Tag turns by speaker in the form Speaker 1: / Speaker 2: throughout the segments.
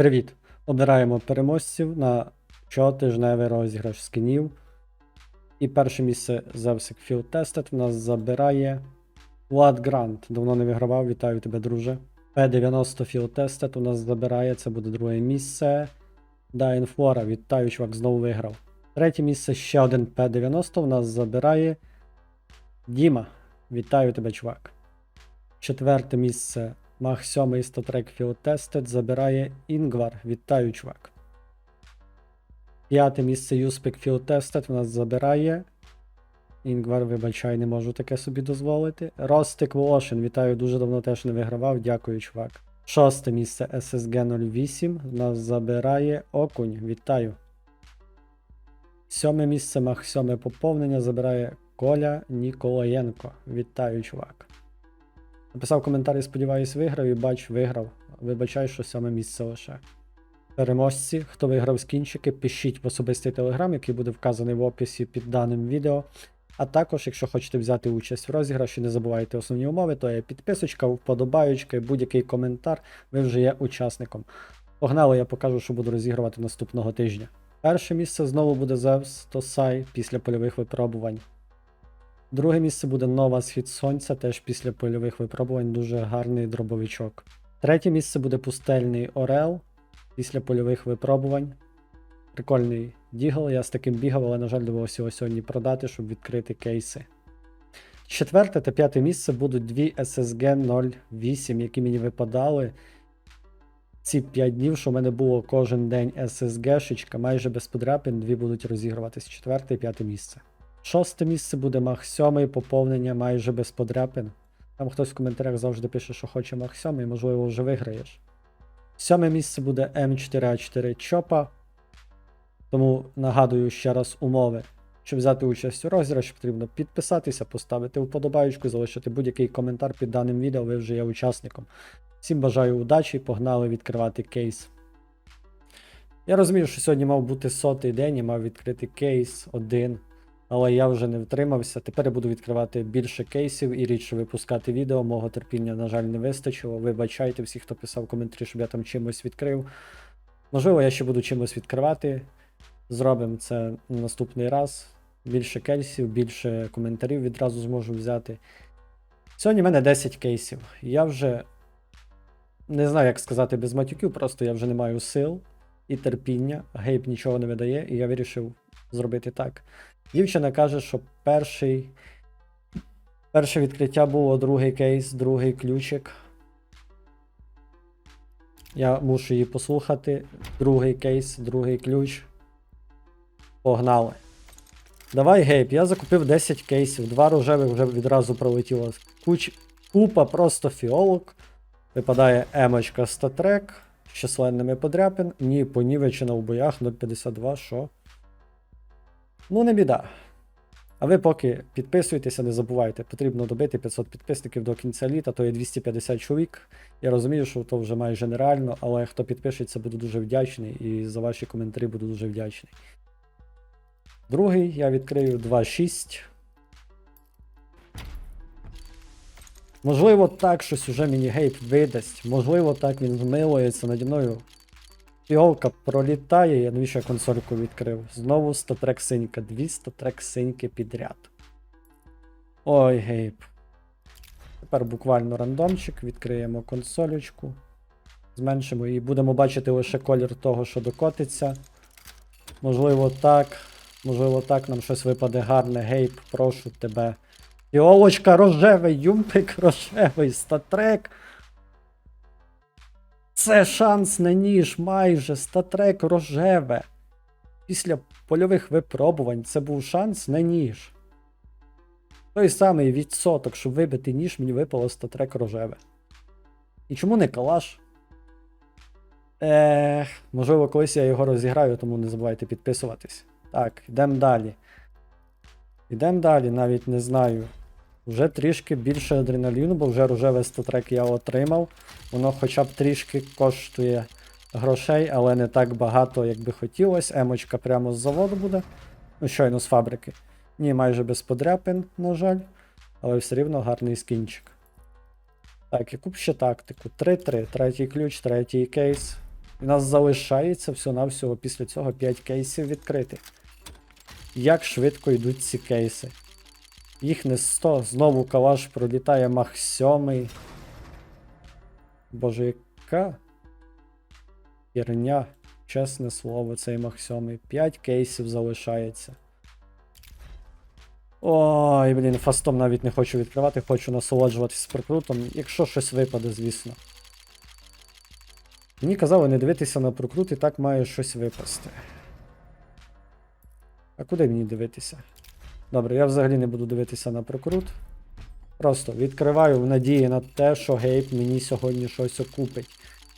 Speaker 1: Привіт! Обираємо переможців на щотижневий розіграш скінів. І перше місце Zevsik Field Tested в нас забирає Влад Грант. Давно не вигравав, вітаю тебе, друже. P90 Field Tested у нас забирає, це буде друге місце. Dying Flora, вітаю, чувак, знову виграв. Третє місце ще один P90 у нас забирає Діма. Вітаю тебе, чувак. Четверте місце Мах 7 Statrek Field Tested забирає Інгвар. Вітаю, чувак. П'яте місце Field Tested в нас забирає. Інгвар, вибачай, не можу таке собі дозволити. Ростик Волошин, вітаю, дуже давно теж не вигравав. Дякую, чувак. Шосте місце SSG 08 в нас забирає Окунь. Вітаю. Сьоме місце Мах 7 поповнення забирає Коля Ніколаєнко. Вітаю, чувак. Написав коментарі, сподіваюсь, виграв і бач, виграв. Вибачай, що саме місце лише. Переможці, хто виграв скінчики, пишіть в особистий телеграм, який буде вказаний в описі під даним відео. А також, якщо хочете взяти участь в розіграші, не забувайте основні умови, то є підписочка, вподобаючка будь-який коментар, ви вже є учасником. Погнали, я покажу, що буду розігрувати наступного тижня. Перше місце знову буде Зевс Тосай після польових випробувань. Друге місце буде нова схід сонця, теж після польових випробувань дуже гарний дробовичок. Третє місце буде пустельний Орел після польових випробувань. Прикольний дігл, я з таким бігав, але, на жаль, довелося його сьогодні продати, щоб відкрити кейси. Четверте та п'яте місце будуть дві SSG 08, які мені випадали. Ці 5 днів, що в мене було кожен день SSG-шечка, майже без подряпин, дві будуть розігруватись четверте і п'яте місце. Шосте місце буде Мах 7, поповнення майже без подряпин. Там хтось в коментарях завжди пише, що хоче Мах 7, можливо, вже виграєш. Сьоме місце буде М4А4 Чопа. Тому нагадую ще раз умови. Щоб взяти участь у розіграші, потрібно підписатися, поставити вподобаючку, залишити будь-який коментар під даним відео, ви вже є учасником. Всім бажаю удачі, погнали відкривати кейс. Я розумію, що сьогодні мав бути сотий день, я мав відкрити кейс один, але я вже не втримався. Тепер я буду відкривати більше кейсів і рідше випускати відео. Мого терпіння, на жаль, не вистачило. Вибачайте всі, хто писав коментарі, щоб я там чимось відкрив. Можливо, я ще буду чимось відкривати. Зробимо це наступний раз. Більше кейсів, більше коментарів відразу зможу взяти. Сьогодні в мене 10 кейсів. Я вже не знаю, як сказати без матюків, просто я вже не маю сил і терпіння. Гейб нічого не видає, і я вирішив зробити так. Дівчина каже, що перший. Перше відкриття було другий кейс, другий ключик. Я мушу її послухати. Другий кейс, другий ключ. Погнали. Давай, Гейб, я закупив 10 кейсів, два рожевих вже відразу пролетіло. Куч... Купа просто фіолок. Випадає емочка статрек з численними подряпин. Ні, понівечена в боях 0,52, що? Ну, не біда. А ви поки підписуйтеся, не забувайте, потрібно добити 500 підписників до кінця літа, то є 250 чоловік. Я розумію, що то вже майже нереально, але хто підпишеться, буду дуже вдячний і за ваші коментарі буду дуже вдячний. Другий я відкрию 2.6. Можливо, так щось уже мені гейп видасть. Можливо, так він змилується наді мною. Фіолка пролітає, я навіщо консольку відкрив. Знову статрек синька. Дві статрек синьки підряд. Ой, гейп. Тепер буквально рандомчик, відкриємо консолечку. Зменшимо і будемо бачити лише колір того, що докотиться. Можливо, так. Можливо, так нам щось випаде гарне. Гейп, прошу тебе. Фіолочка рожевий, юмпик рожевий, статрек. Це шанс на ніж майже статрек рожеве. Після польових випробувань це був шанс на ніж. Той самий відсоток, щоб вибити ніж, мені випало статрек рожеве. І чому не калаш? Ех, можливо, колись я його розіграю, тому не забувайте підписуватись. Так, йдемо далі. Йдемо далі, навіть не знаю. Вже трішки більше адреналіну, бо вже рожевий статрек я отримав. Воно хоча б трішки коштує грошей, але не так багато, як би хотілося. Емочка прямо з заводу буде. Ну, щойно з фабрики. Ні, майже без подряпин, на жаль. Але все рівно гарний скінчик. Так, яку б ще тактику? 3-3. Третій ключ, третій кейс. У нас залишається всього-навсього після цього 5 кейсів відкритих. Як швидко йдуть ці кейси? Їх не 100. Знову калаш пролітає мах 7. Боже, яка херня. Чесне слово, цей мах 7. 5 кейсів залишається. Ой, блін, фастом навіть не хочу відкривати, хочу насолоджуватись прокрутом, якщо щось випаде, звісно. Мені казали не дивитися на прокрут і так має щось випасти. А куди мені дивитися? Добре, я взагалі не буду дивитися на прокрут. Просто відкриваю в надії на те, що гейп мені сьогодні щось окупить.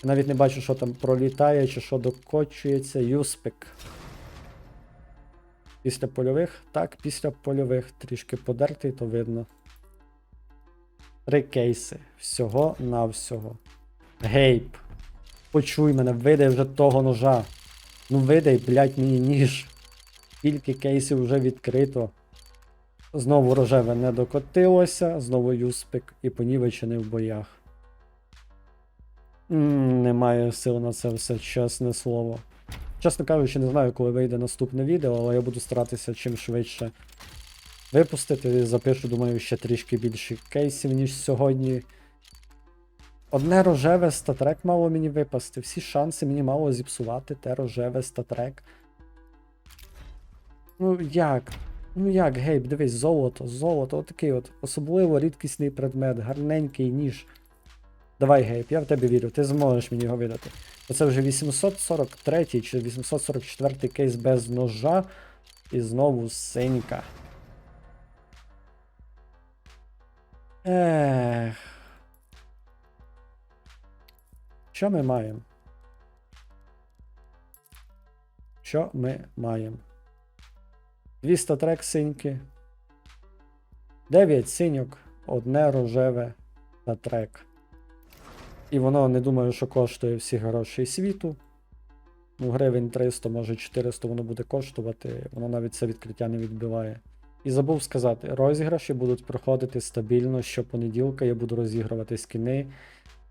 Speaker 1: Я навіть не бачу, що там пролітає чи що докочується. Юспик. Після польових? Так, після польових. Трішки подертий, то видно. Три кейси. Всього навсього. Гейп. Почуй мене, видай вже того ножа. Ну видай, блядь, мені ніж. Скільки кейсів вже відкрито. Знову рожеве не докотилося, знову юспик і понівечений в боях. немає сил на це все, чесне слово. Чесно кажучи, не знаю, коли вийде наступне відео, але я буду старатися чим швидше випустити. Запишу, думаю, ще трішки більше кейсів, ніж сьогодні. Одне рожеве статрек мало мені випасти. Всі шанси мені мало зіпсувати те рожеве статрек. Ну як? Ну як, гейб, дивись, золото, золото, отакий от. Особливо рідкісний предмет, гарненький ніж. Давай, гейб, я в тебе вірю, ти зможеш мені його видати. Оце вже 843 чи 844 кейс без ножа. І знову синька. Ех. Що ми маємо? Що ми маємо? 200 трек синьки. 9 синьок, одне рожеве та трек. І воно не думаю, що коштує всі гроші світу. Ну, гривень 300, може 400 воно буде коштувати, воно навіть це відкриття не відбиває. І забув сказати, розіграші будуть проходити стабільно. Щопонеділка я буду розігрувати скіни,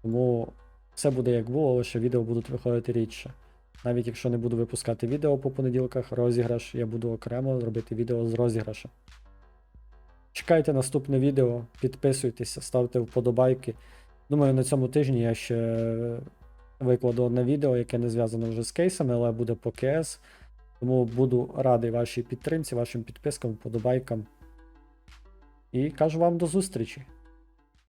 Speaker 1: тому все буде як було, лише відео будуть виходити рідше. Навіть якщо не буду випускати відео по понеділках, розіграш, я буду окремо робити відео з розіграшем. Чекайте наступне відео, підписуйтеся, ставте вподобайки. Думаю, на цьому тижні я ще викладу одне відео, яке не зв'язано вже з кейсами, але буде по КС. Тому буду радий вашій підтримці, вашим підпискам, вподобайкам. І кажу вам до зустрічі!